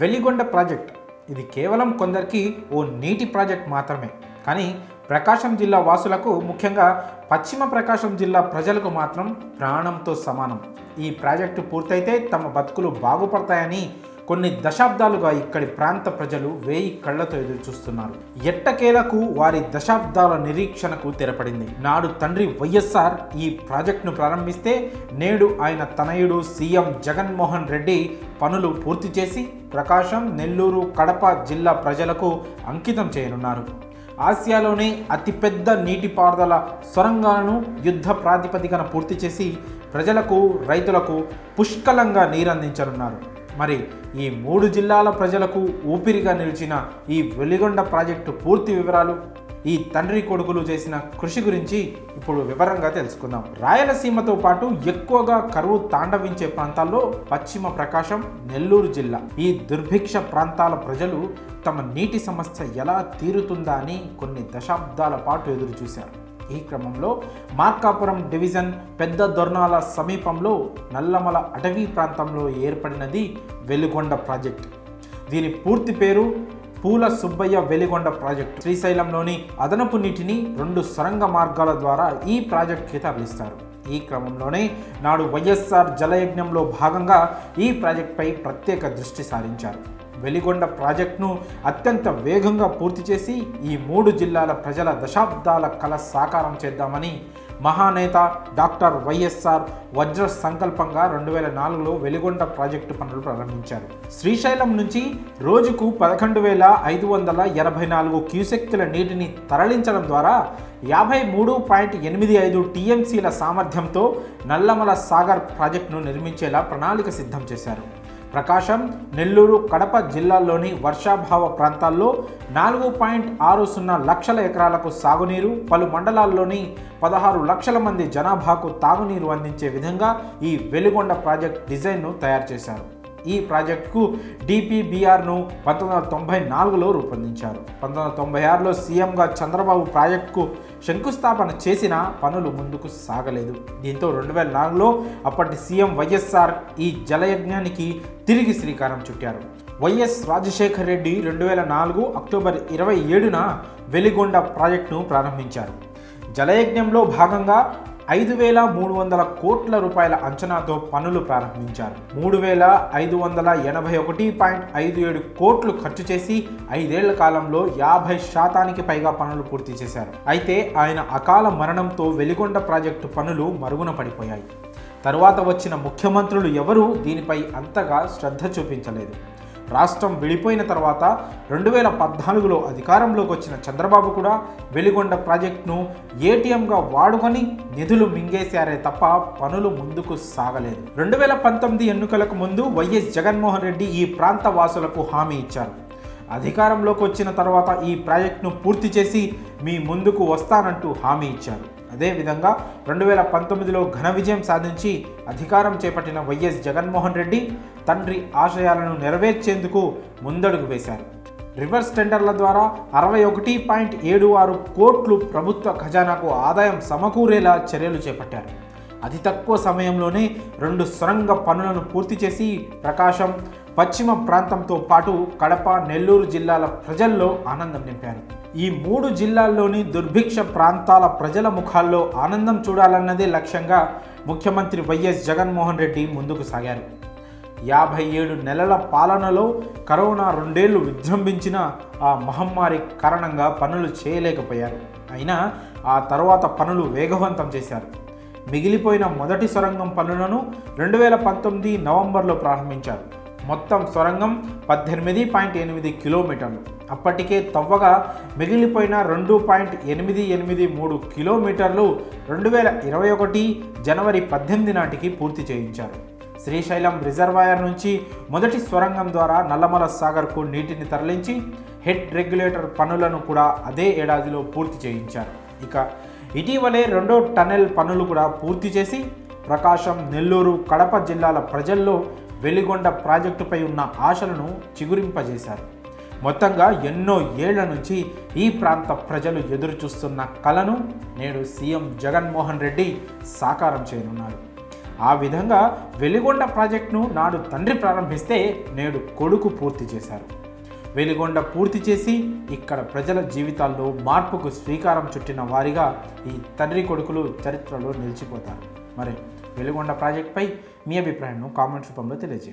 Veligonda project. ఇది కేవలం కొందరికి ఓ నీటి ప్రాజెక్ట్ మాత్రమే. కానీ ప్రకాశం జిల్లా వాసులకు ముఖ్యంగా పశ్చిమ ప్రకాశం జిల్లా ప్రజలకు మాత్రం ప్రాణంతో సమానం. ఈ ప్రాజెక్టు పూర్తయితే తమ బతుకులు బాగుపడతాయని కొన్ని దశాబ్దాలుగా ఇక్కడి ప్రాంత ప్రజలు వేయి కళ్ళతో ఎదురు చూస్తున్నారు. ఎట్టకేలకు వారి దశాబ్దాల నిరీక్షణకు తెరపడింది. నాడు తండ్రి వైఎస్ఆర్ ఈ ప్రాజెక్టును ప్రారంభిస్తే నేడు ఆయన తనయుడు సీఎం జగన్మోహన్ రెడ్డి పనులు పూర్తి చేసి ప్రకాశం నెల్లూరు కడప జిల్లా ప్రజలకు అంకితం చేయనున్నారు. ఆసియాలోనే అతిపెద్ద నీటిపారుదల సొరంగాలను యుద్ధ ప్రాతిపదికన పూర్తి చేసి ప్రజలకు రైతులకు పుష్కలంగా నీరందించనున్నారు. మరి ఈ మూడు జిల్లాల ప్రజలకు ఊపిరిగా నిలిచిన ఈ వెలిగొండ ప్రాజెక్టు పూర్తి వివరాలు ఈ తండ్రి కొడుకులు చేసిన కృషి గురించి ఇప్పుడు వివరంగా తెలుసుకుందాం. రాయలసీమతో పాటు ఎక్కువగా కరువు తాండవించే ప్రాంతాల్లో పశ్చిమ ప్రకాశం నెల్లూరు జిల్లా. ఈ దుర్భిక్ష ప్రాంతాల ప్రజలు తమ నీటి సమస్య ఎలా తీరుతుందా అని కొన్ని దశాబ్దాల పాటు ఎదురు చూశారు ఈ క్రమంలో మార్కాపురం డివిజన్ పెద్ద దొర్నాల సమీపంలో నల్లమల అటవీ ప్రాంతంలో ఏర్పడినది వెలుగొండ ప్రాజెక్ట్. దీని పూర్తి పేరు పూల సుబ్బయ్య వెలిగొండ ప్రాజెక్టు. శ్రీశైలంలోని అదనపు నీటిని రెండు సొరంగ మార్గాల ద్వారా ఈ ప్రాజెక్టుకి తరలిస్తారు ఈ క్రమంలోనే నాడు వైఎస్ఆర్ జలయజ్ఞంలో భాగంగా ఈ ప్రాజెక్టుపై ప్రత్యేక దృష్టి సారించారు. వెలిగొండ ప్రాజెక్టును అత్యంత వేగంగా పూర్తి చేసి ఈ మూడు జిల్లాల ప్రజల దశాబ్దాల కల సాకారం చేద్దామని మహానేత డాక్టర్ వైఎస్ఆర్ వజ్ర సంకల్పంగా రెండు వేల నాలుగులో వెలిగొండ ప్రాజెక్టు పనులు ప్రారంభించారు. శ్రీశైలం నుంచి రోజుకు పదకొండు వేల ఐదు వందల ఎనభై నాలుగు క్యూసెక్తుల నీటిని తరలించడం ద్వారా యాభై మూడు పాయింట్ ఎనిమిది ఐదు టీఎంసీల సామర్థ్యంతో నల్లమల సాగర్ ప్రాజెక్టును నిర్మించేలా ప్రణాళిక సిద్ధం చేశారు. ప్రకాశం నెల్లూరు కడప జిల్లాల్లోని వర్షాభావ ప్రాంతాల్లో నాలుగు పాయింట్ ఆరు సున్నా లక్షల ఎకరాలకు సాగునీరు పలు మండలాల్లోని పదహారు లక్షల మంది జనాభాకు తాగునీరు అందించే విధంగా ఈ వెలుగొండ ప్రాజెక్ట్ డిజైన్ను తయారు చేశారు. ఈ ప్రాజెక్టుకు డిపిబిఆర్ను పంతొమ్మిది వందల తొంభై నాలుగులో రూపొందించారు. పంతొమ్మిది వందల తొంభై ఆరులో సీఎంగా చంద్రబాబు ప్రాజెక్టుకు శంకుస్థాపన చేసిన పనులు ముందుకు సాగలేదు. దీంతో రెండు వేల నాలుగులో అప్పటి సీఎం వైఎస్ఆర్ ఈ జలయజ్ఞానికి తిరిగి శ్రీకారం చుట్టారు. వైఎస్ రాజశేఖర్ రెడ్డి రెండు వేల నాలుగు అక్టోబర్ ఇరవై ఏడున వెలిగొండ ప్రాజెక్టును ప్రారంభించారు. జలయజ్ఞంలో భాగంగా ఐదు వేల మూడు వందల కోట్ల రూపాయల అంచనాతో పనులు ప్రారంభించారు. మూడు వేల ఐదు వందల ఎనభై ఒకటి పాయింట్ ఐదు ఏడు కోట్లు ఖర్చు చేసి ఐదేళ్ళ కాలంలో యాభై శాతానికి పైగా పనులు పూర్తి చేశారు. అయితే ఆయన అకాల మరణంతో వెలిగొండ ప్రాజెక్టు పనులు మరుగున పడిపోయాయి. తరువాత వచ్చిన ముఖ్యమంత్రులు ఎవరూ దీనిపై అంతగా శ్రద్ధ చూపించలేదు. రాష్ట్రం విడిపోయిన తర్వాత రెండు వేల పద్నాలుగులో అధికారంలోకి వచ్చిన చంద్రబాబు కూడా వెలిగొండ ప్రాజెక్టును ఏటీఎంగా వాడుకొని నిధులు మింగేశారే తప్ప పనులు ముందుకు సాగలేదు. రెండు వేల పంతొమ్మిది ఎన్నికలకు ముందు వైఎస్ జగన్మోహన్ రెడ్డి ఈ ప్రాంత వాసులకు హామీ ఇచ్చారు. అధికారంలోకి వచ్చిన తర్వాత ఈ ప్రాజెక్టును పూర్తి చేసి మీ ముందుకు వస్తానంటూ హామీ ఇచ్చారు. అదేవిధంగా రెండు వేల పంతొమ్మిదిలో ఘన విజయం సాధించి అధికారం చేపట్టిన వైఎస్ జగన్మోహన్ రెడ్డి తండ్రి ఆశయాలను నెరవేర్చేందుకు ముందడుగు వేశారు. రివర్స్ టెండర్ల ద్వారా అరవై ఒకటి పాయింట్ ఏడు ఆరు కోట్లు ప్రభుత్వ ఖజానాకు ఆదాయం సమకూరేలా చర్యలు చేపట్టారు. అతి తక్కువ సమయంలోనే రెండు సొరంగ పనులను పూర్తి చేసి ప్రకాశం పశ్చిమ ప్రాంతంతో పాటు కడప నెల్లూరు జిల్లాల ప్రజల్లో ఆనందం నింపారు. ఈ మూడు జిల్లాల్లోని దుర్భిక్ష ప్రాంతాల ప్రజల ముఖాల్లో ఆనందం చూడాలన్నదే లక్ష్యంగా ముఖ్యమంత్రి వైఎస్ జగన్మోహన్ రెడ్డి ముందుకు సాగారు. యాభై ఏడు నెలల పాలనలో కరోనా రెండేళ్ళు విజృంభించిన ఆ మహమ్మారి కారణంగా పనులు చేయలేకపోయారు. అయినా ఆ తర్వాత పనులు వేగవంతం చేశారు. మిగిలిపోయిన మొదటి సొరంగం పనులను రెండు వేల పంతొమ్మిది నవంబర్లో ప్రారంభించారు. మొత్తం సొరంగం పద్దెనిమిది పాయింట్ ఎనిమిది కిలోమీటర్లు. అప్పటికే తవ్వగా మిగిలిపోయిన రెండు పాయింట్ ఎనిమిది ఎనిమిది మూడు కిలోమీటర్లు రెండు వేల ఇరవై ఒకటి జనవరి పద్దెనిమిది నాటికి పూర్తి చేయించారు. శ్రీశైలం రిజర్వాయర్ నుంచి మొదటి సొరంగం ద్వారా నల్లమల సాగర్కు నీటిని తరలించి హెడ్ రెగ్యులేటర్ పనులను కూడా అదే ఏడాదిలో పూర్తి చేయించారు. ఇక ఇటీవలే రెండో టనెల్ పనులు కూడా పూర్తి చేసి ప్రకాశం నెల్లూరు కడప జిల్లాల ప్రజల్లో వెలిగొండ ప్రాజెక్టుపై ఉన్న ఆశలను చిగురింపజేశారు. మొత్తంగా ఎన్నో ఏళ్ళ నుంచి ఈ ప్రాంత ప్రజలు ఎదురుచూస్తున్న కలను నేడు సీఎం జగన్మోహన్ రెడ్డి సాకారం చేయనున్నారు. ఆ విధంగా వెలిగొండ ప్రాజెక్టును నాడు తండ్రి ప్రారంభిస్తే నేడు కొడుకు పూర్తి చేశారు. వెలిగొండ పూర్తి చేసి ఇక్కడ ప్రజల జీవితాల్లో మార్పుకు శ్రీకారం చుట్టిన వారిగా ఈ తండ్రి కొడుకులు చరిత్రలో నిలిచిపోతారు. మరి వెలుగొండ ప్రాజెక్టుపై మీ అభిప్రాయాన్ని కామెంట్స్ రూపంలో తెలియజేయండి.